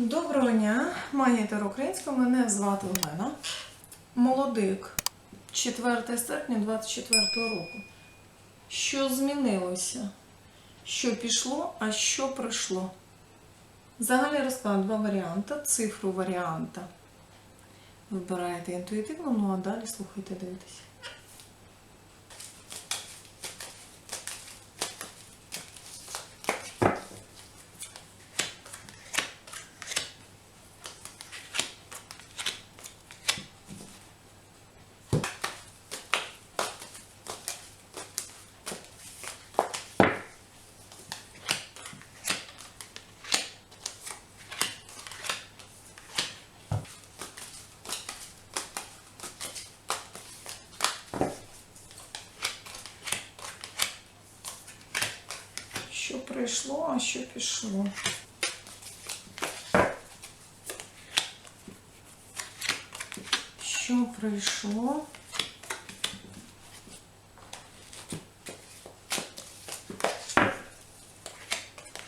Доброго дня, магітер українська, мене звати Олена. Молодик, 4 серпня 24 року. Що змінилося? Що пішло, а що прийшло? Загальний розклад два варіанти, цифру варіанта. Вибираєте інтуїтивно, ну а далі слухайте, дивитесь. Що прийшло, а що пішло? Що прийшло?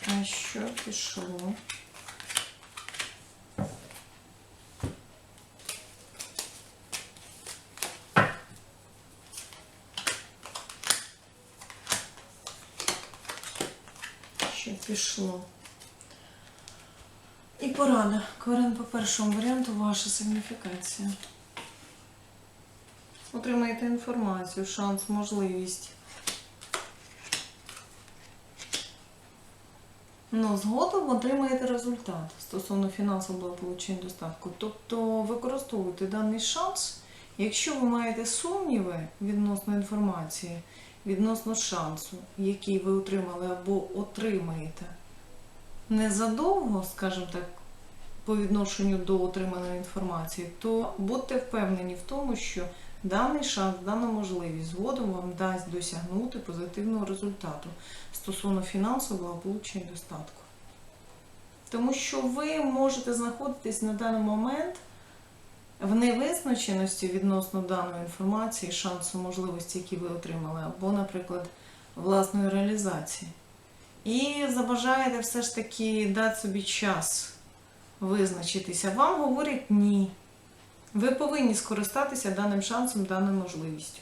А що пішло? Що пішло? І порада. Кварен по першому варіанту ваша сигніфікація. Отримаєте інформацію, шанс, можливість. Ну, згодом отримаєте результат стосовно фінансового благополуччя і достатку. Тобто використовуйте даний шанс. Якщо ви маєте сумніви відносно інформації, відносно шансу, який ви отримали або отримаєте, незадовго, скажімо так, по відношенню до отриманої інформації, то будьте впевнені в тому, що даний шанс, дана можливість згодом вам дасть досягнути позитивного результату стосовно фінансового благополуччя достатку. Тому що ви можете знаходитись на даний момент в невизначеності відносно даної інформації, шансу, можливості, які ви отримали, або, наприклад, власної реалізації. І забажаєте все ж таки дати собі час визначитися. Вам говорять ні. Ви повинні скористатися даним шансом, даною можливістю.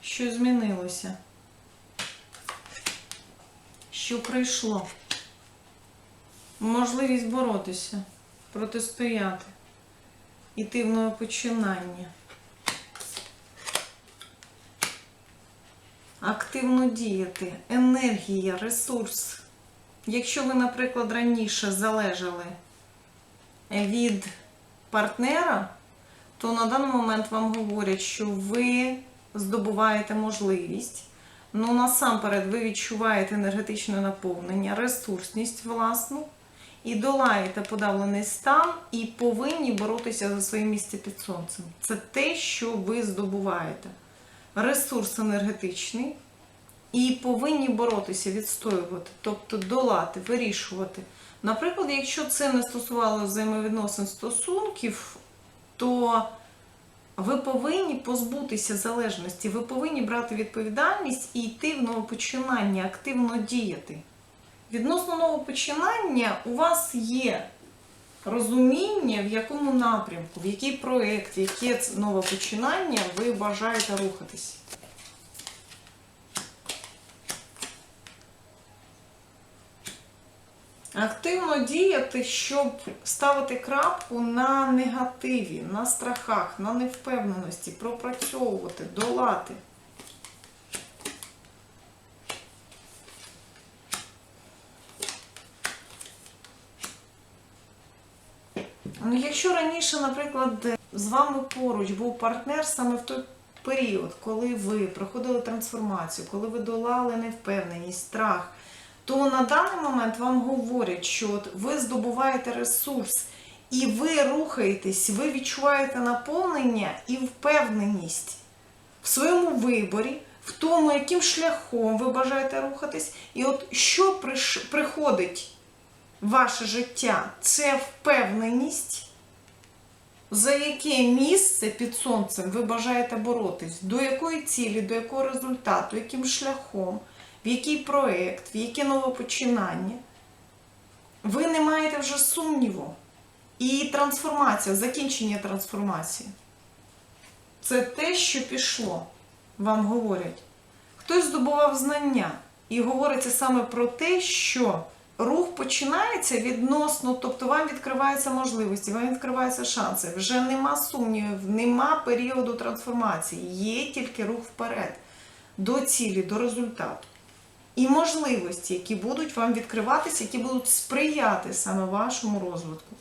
Що змінилося? Що прийшло? Можливість боротися, протистояти, іти в нове починання. Активно діяти, енергія, ресурс. Якщо ви, наприклад, раніше залежали від партнера, то на даний момент вам говорять, що ви здобуваєте можливість. Ну, насамперед, ви відчуваєте енергетичне наповнення, ресурсність власну і долаєте подавлений стан і повинні боротися за своє місце під сонцем. Це те, що ви здобуваєте. Ресурс енергетичний і повинні боротися, відстоювати, тобто долати, вирішувати. Наприклад, якщо це не стосувало взаємовідносин стосунків, то ви повинні позбутися залежності, ви повинні брати відповідальність і йти в новопочинання, активно діяти. Відносно новопочинання у вас є розуміння, в якому напрямку, в який проєкт, яке новопочинання ви бажаєте рухатись. Активно діяти, щоб ставити крапку на негативі, на страхах, на невпевненості, пропрацьовувати, долати. Ну, Якщо раніше, наприклад, з вами поруч був партнер саме в той період, коли ви проходили трансформацію, коли ви долали невпевненість, страх, то на даний момент вам говорять, що ви здобуваєте ресурс і ви рухаєтесь, ви відчуваєте наповнення і впевненість в своєму виборі, в тому, яким шляхом ви бажаєте рухатись, і от що приш- приходить ваше життя, це впевненість. За яке місце під сонцем ви бажаєте боротись? До якої цілі, до якого результату, яким шляхом, в який проєкт, в яке нове починання, ви не маєте вже сумніву. І трансформація, закінчення трансформації. Це те, що пішло, вам говорять. Хтось здобував знання і говориться саме про те, що рух починається відносно, тобто вам відкриваються можливості, вам відкриваються шанси. Вже нема сумнівів, нема періоду трансформації, є тільки рух вперед, до цілі, до результату. І можливості, які будуть вам відкриватися, які будуть сприяти саме вашому розвитку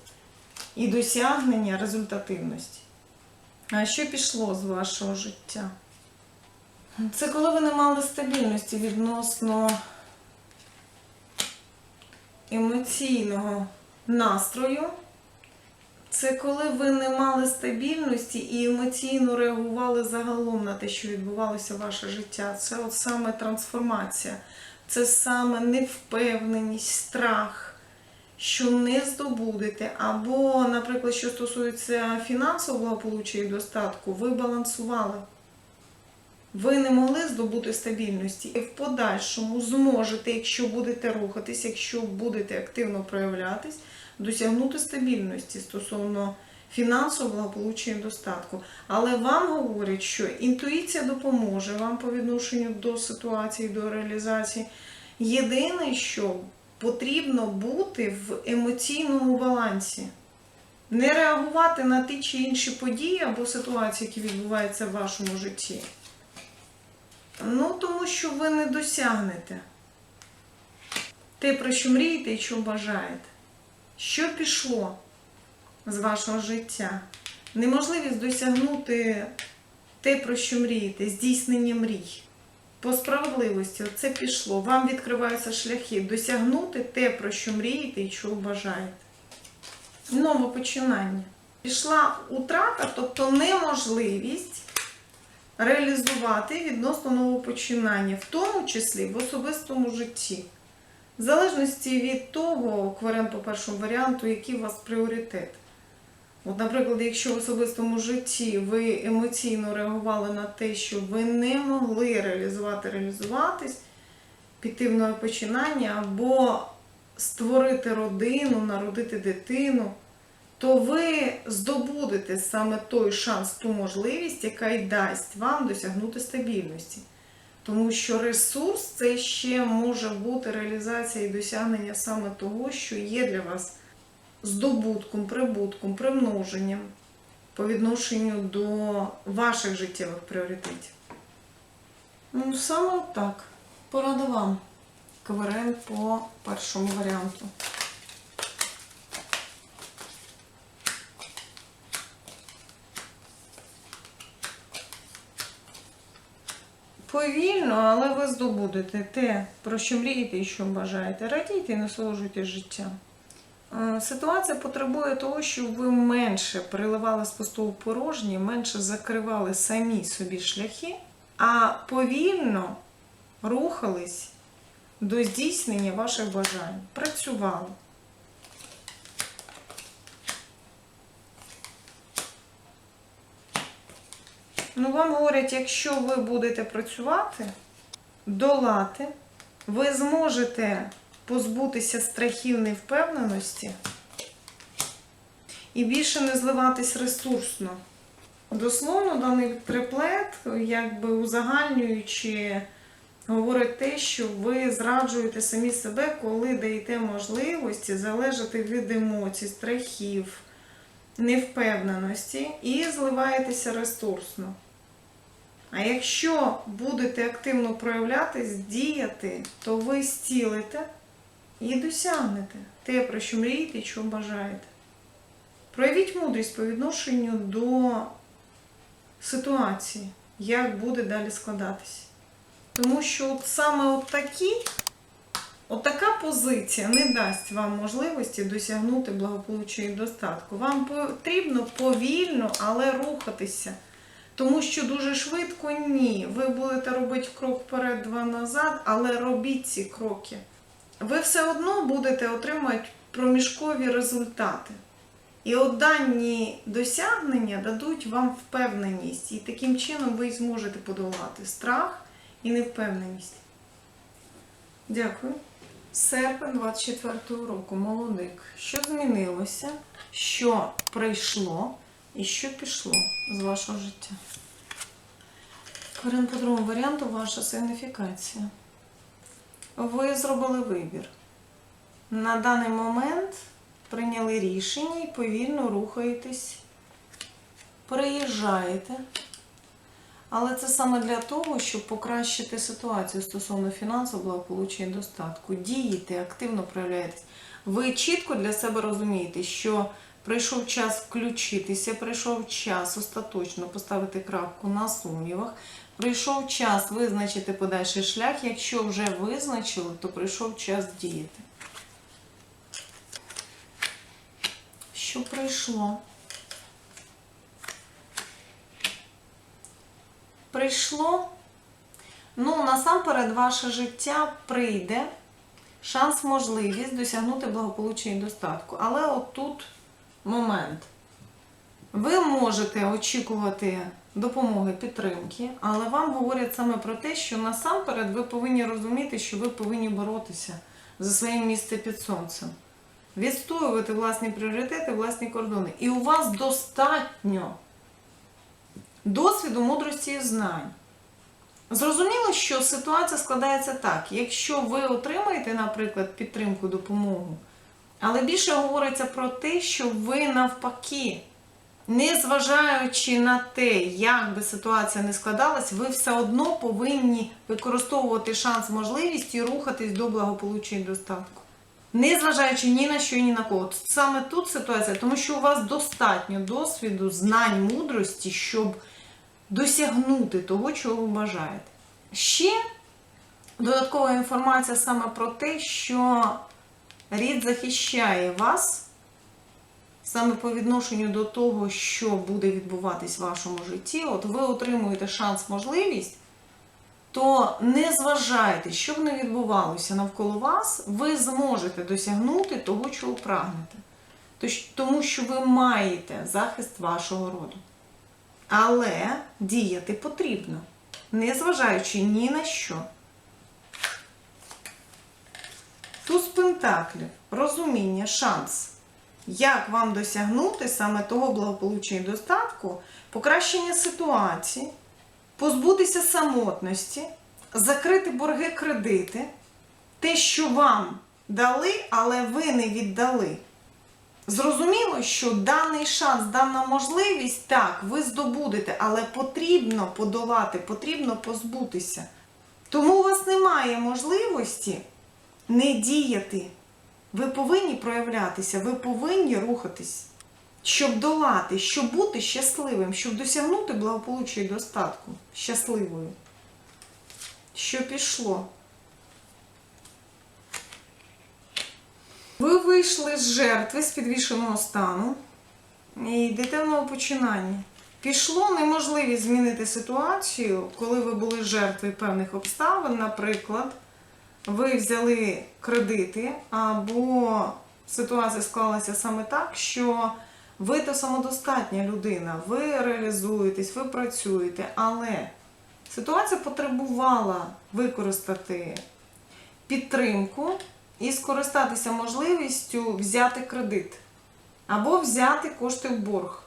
і досягнення результативності. А що пішло з вашого життя? Це коли ви не мали стабільності відносно емоційного настрою. Це коли ви не мали стабільності і емоційно реагували загалом на те, що відбувалося ваше життя. Це от саме трансформація, це саме невпевненість, страх, що не здобудете. Або, наприклад, що стосується фінансового благополуччя і достатку, ви балансували. Ви не могли здобути стабільності і в подальшому зможете, якщо будете рухатись, якщо будете активно проявлятись, досягнути стабільності стосовно фінансового благополуччя і достатку. Але вам говорять, що інтуїція допоможе вам по відношенню до ситуації, до реалізації. Єдине, що потрібно бути в емоційному балансі. Не реагувати на ті чи інші події або ситуації, які відбуваються в вашому житті. Ну, тому що ви не досягнете те, про що мрієте і що бажаєте. Що пішло з вашого життя? Неможливість досягнути те, про що мрієте, здійснення мрій. По справедливості, це пішло. Вам відкриваються шляхи досягнути те, про що мрієте і чого бажаєте. Нове починання. Пішла утрата, тобто неможливість реалізувати відносно нового починання, в тому числі в особистому житті. В залежності від того, кварен по першому варіанту, який у вас пріоритет. От, наприклад, якщо в особистому житті ви емоційно реагували на те, що ви не могли реалізувати, реалізуватись, піти в нове починання або створити родину, народити дитину, то ви здобудете саме той шанс, ту можливість, яка й дасть вам досягнути стабільності. Тому що ресурс це ще може бути реалізація і досягнення саме того, що є для вас здобутком, прибутком, примноженням по відношенню до ваших життєвих пріоритетів. Ну, саме так. Порада вам. КВРН по першому варіанту. Повільно, але ви здобудете те, про що мрієте і що бажаєте. Радійте і насолоджуйтесь життям. Е, Ситуація потребує того, щоб ви менше переливали з пустого порожнє, менше закривали самі собі шляхи, а повільно рухались до здійснення ваших бажань. Працювали. Ну, вам говорять, якщо ви будете працювати, долати, ви зможете позбутися страхів невпевненості і більше не зливатись ресурсно. Дословно, даний триплет, якби узагальнюючи, говорить те, що ви зраджуєте самі себе, коли даєте можливості залежати від емоцій, страхів, невпевненості і зливаєтеся ресурсно. А якщо будете активно проявлятись, діяти, то ви зцілите і досягнете те, про що мрієте і що бажаєте. Проявіть мудрість по відношенню до ситуації, як буде далі складатися. Тому що от саме от такі, от така позиція не дасть вам можливості досягнути благополуччя і достатку. Вам потрібно повільно, але рухатися. Тому що дуже швидко ні. Ви будете робити крок вперед, два назад, але робіть ці кроки. Ви все одно будете отримувати проміжкові результати. І дані досягнення дадуть вам впевненість. І таким чином ви зможете подолати страх і невпевненість. Дякую. Серпень 24-го року. Молодик. Що змінилося? Що прийшло і що пішло з вашого життя? Варіант по другому варіанту ваша сигніфікація. Ви зробили вибір. На даний момент прийняли рішення і повільно рухаєтесь, переїжджаєте. Але це саме для того, щоб покращити ситуацію стосовно фінансового благополуччя і достатку. Дієте, активно проявляєтесь. Ви чітко для себе розумієте, що прийшов час включитися, прийшов час остаточно поставити крапку на сумнівах. Прийшов час визначити подальший шлях. Якщо вже визначили, то прийшов час діяти. Що прийшло? Прийшло. Ну, насамперед, ваше життя прийде шанс, можливість досягнути благополуччя і достатку. Але от тут момент. Ви можете очікувати допомоги, підтримки, але вам говорять саме про те, що насамперед ви повинні розуміти, що ви повинні боротися за своє місце під сонцем, відстоювати власні пріоритети, власні кордони. І у вас достатньо досвіду, мудрості і знань. Зрозуміло, що ситуація складається так. Якщо ви отримаєте, наприклад, підтримку, допомогу, але більше говориться про те, що ви навпаки, незважаючи на те, як би ситуація не складалась, ви все одно повинні використовувати шанс, можливість і рухатись до благополуччя і достатку. Незважаючи ні на що і ні на кого. Саме тут ситуація, тому що у вас достатньо досвіду, знань, мудрості, щоб досягнути того, чого ви бажаєте. Ще додаткова інформація саме про те, що рід захищає вас саме по відношенню до того, що буде відбуватись в вашому житті. От ви отримуєте шанс, можливість, то не зважайте, що б не відбувалося навколо вас, ви зможете досягнути того, чого прагнете. Тому що ви маєте захист вашого роду. Але діяти потрібно, незважаючи ні на що. Туз пентаклів, розуміння, шанс. Як вам досягнути саме того благополуччя і достатку, покращення ситуації, позбутися самотності, закрити борги кредити, те, що вам дали, але ви не віддали. Зрозуміло, що даний шанс, дана можливість, так, ви здобудете, але потрібно подолати, потрібно позбутися. Тому у вас немає можливості не діяти. Ви повинні проявлятися, ви повинні рухатись, щоб долати, щоб бути щасливим, щоб досягнути благополуччя і достатку щасливою. Що пішло? Ви вийшли з жертви з підвішеного стану і йдете в новопочинання. Пішло неможливість змінити ситуацію, коли ви були жертвою певних обставин, наприклад, ви взяли кредити, або ситуація склалася саме так, що ви то самодостатня людина, ви реалізуєтесь, ви працюєте, але ситуація потребувала використати підтримку і скористатися можливістю взяти кредит або взяти кошти в борг.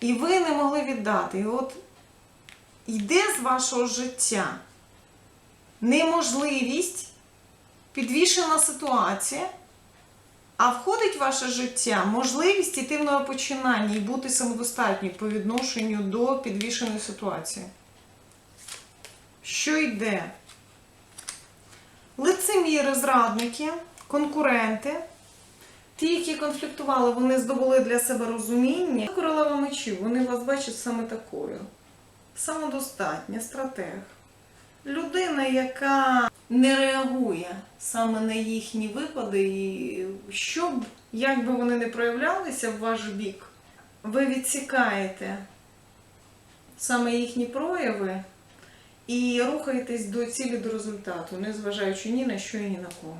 І ви не могли віддати. І от йде з вашого життя неможливість, підвішена ситуація, а входить в ваше життя можливість іти в нове починання і бути самодостатньою по відношенню до підвішеної ситуації. Що йде? Лицеміри, зрадники, конкуренти, ті, які конфліктували, вони здобули для себе розуміння. Королева мечів, вони вас бачать саме такою. Самодостатня, стратег. Людина, яка не реагує саме на їхні випади, і щоб, як би вони не проявлялися в ваш бік, ви відсікаєте саме їхні прояви і рухаєтесь до цілі до результату, не зважаючи ні на що і ні на кого.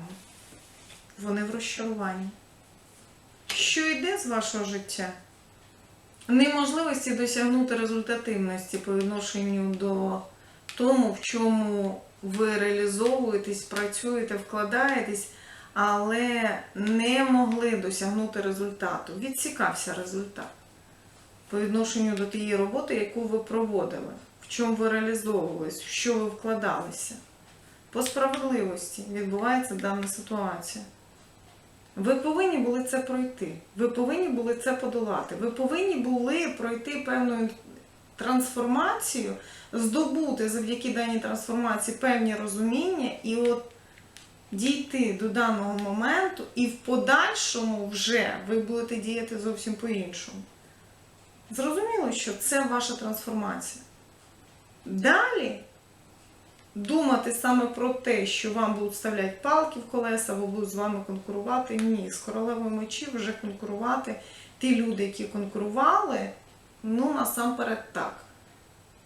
Вони в розчаруванні. Що йде з вашого життя? Неможливості досягнути результативності по відношенню до тому, в чому ви реалізовуєтесь, працюєте, вкладаєтесь, але не могли досягнути результату. Відсікався результат по відношенню до тієї роботи, яку ви проводили, в чому ви реалізовувались, в що ви вкладалися. По справедливості відбувається дана ситуація. Ви повинні були це пройти. Ви повинні були це подолати. Ви повинні були пройти певну трансформацію, здобути завдяки даній трансформації певні розуміння і от дійти до даного моменту, і в подальшому вже ви будете діяти зовсім по-іншому. Зрозуміло, що це ваша трансформація. Далі думати саме про те, що вам будуть вставляти палки в колеса, або будуть з вами конкурувати. Ні, з королевою мечів вже конкурувати. Ті люди, які конкурували, ну насамперед так,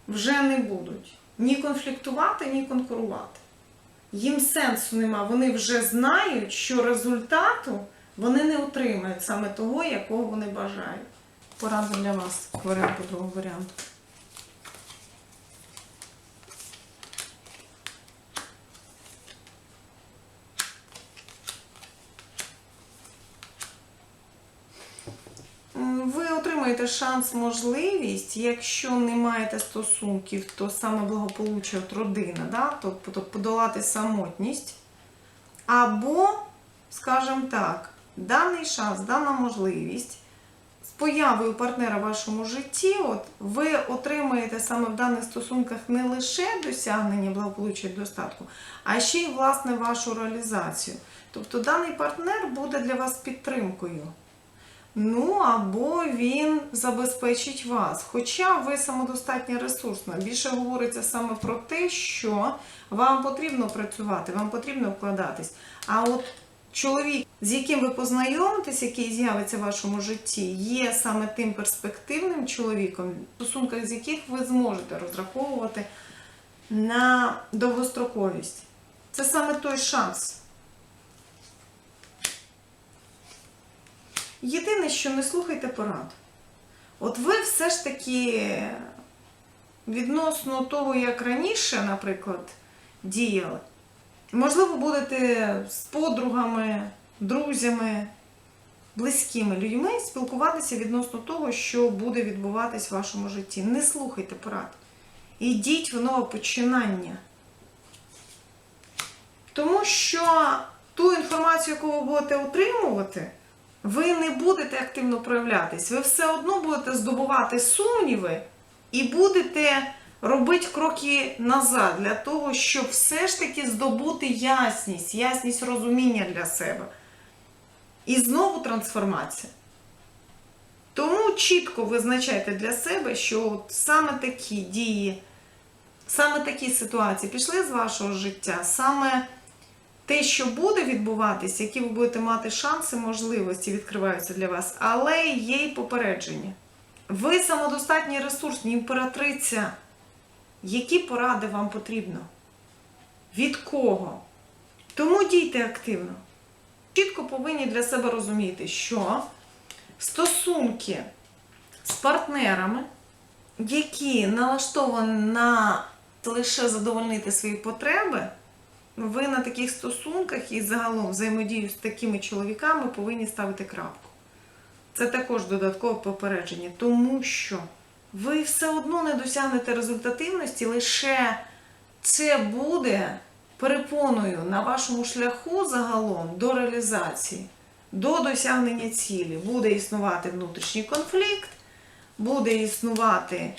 вже не будуть ні конфліктувати, ні конкурувати. Їм сенсу нема. Вони вже знають, що результату вони не отримають саме того, якого вони бажають. Порада для вас, варіант по другому варіанту. М, Ви отримаєте шанс, можливість, якщо не маєте стосунків, то саме благополуччя от родина, да? тобто подолати самотність. Або, скажімо так, даний шанс, дана можливість з появою партнера в вашому житті, от, ви отримаєте саме в даних стосунках не лише досягнення благополуччя і достатку, а ще й власне вашу реалізацію. Тобто даний партнер буде для вас підтримкою. Ну, або він забезпечить вас. Хоча ви самодостатня ресурсна. Більше говориться саме про те, що вам потрібно працювати, вам потрібно вкладатись. А от чоловік, з яким ви познайомитесь, який з'явиться в вашому житті, є саме тим перспективним чоловіком, в стосунках з яких ви зможете розраховувати на довгостроковість. Це саме той шанс. Єдине, що не слухайте порад. От ви все ж таки відносно того, як раніше, наприклад, діяли, можливо, будете з подругами, друзями, близькими людьми спілкуватися відносно того, що буде відбуватись в вашому житті. Не слухайте порад. Ідіть в нове починання. Тому що ту інформацію, яку ви будете отримувати, ви не будете активно проявлятись. Ви все одно будете здобувати сумніви і будете робити кроки назад для того, щоб все ж таки здобути ясність, ясність розуміння для себе. І знову трансформація. Тому чітко визначайте для себе, що от саме такі дії, саме такі ситуації пішли з вашого життя, саме те, що буде відбуватися, які ви будете мати шанси, можливості відкриваються для вас, але є й попередження. Ви самодостатні ресурсні, імператриця. Які поради вам потрібно? Від кого? Тому дійте активно. Чітко повинні для себе розуміти, що стосунки з партнерами, які налаштовані на лише задовольнити свої потреби, ви на таких стосунках і загалом взаємодію з такими чоловіками повинні ставити крапку. Це також додаткове попередження, тому що ви все одно не досягнете результативності, лише це буде перепоною на вашому шляху загалом до реалізації, до досягнення цілі. Буде існувати внутрішній конфлікт, буде існувати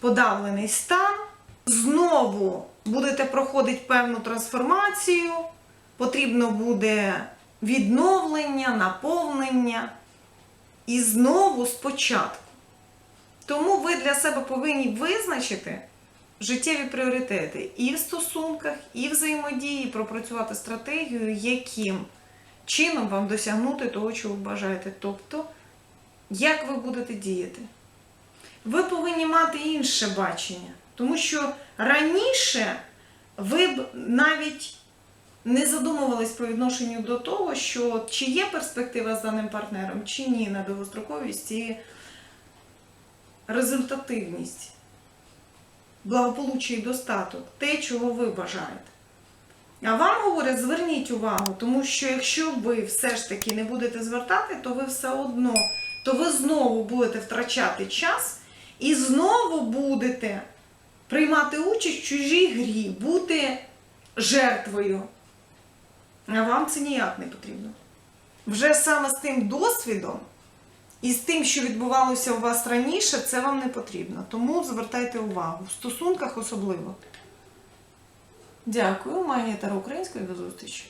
подавлений стан. Знову будете проходити певну трансформацію, потрібно буде відновлення, наповнення. І знову спочатку. Тому ви для себе повинні визначити життєві пріоритети і в стосунках, і в взаємодії, пропрацювати стратегію, яким чином вам досягнути того, чого ви бажаєте. Тобто, як ви будете діяти. Ви повинні мати інше бачення, тому що раніше ви б навіть не задумувались по відношенню до того, що чи є перспектива з даним партнером, чи ні на довгостроковість і результативність. благополуччя і достаток, те, чого ви бажаєте. А вам говорять, зверніть увагу, тому що якщо ви все ж таки не будете звертати, то ви все одно, то ви знову будете втрачати час і знову будете приймати участь в чужій грі, бути жертвою. А вам це ніяк не потрібно. Вже саме з тим досвідом і з тим, що відбувалося у вас раніше, це вам не потрібно. Тому звертайте увагу. В стосунках особливо. Дякую, Магія Таро Української. До зустрічі.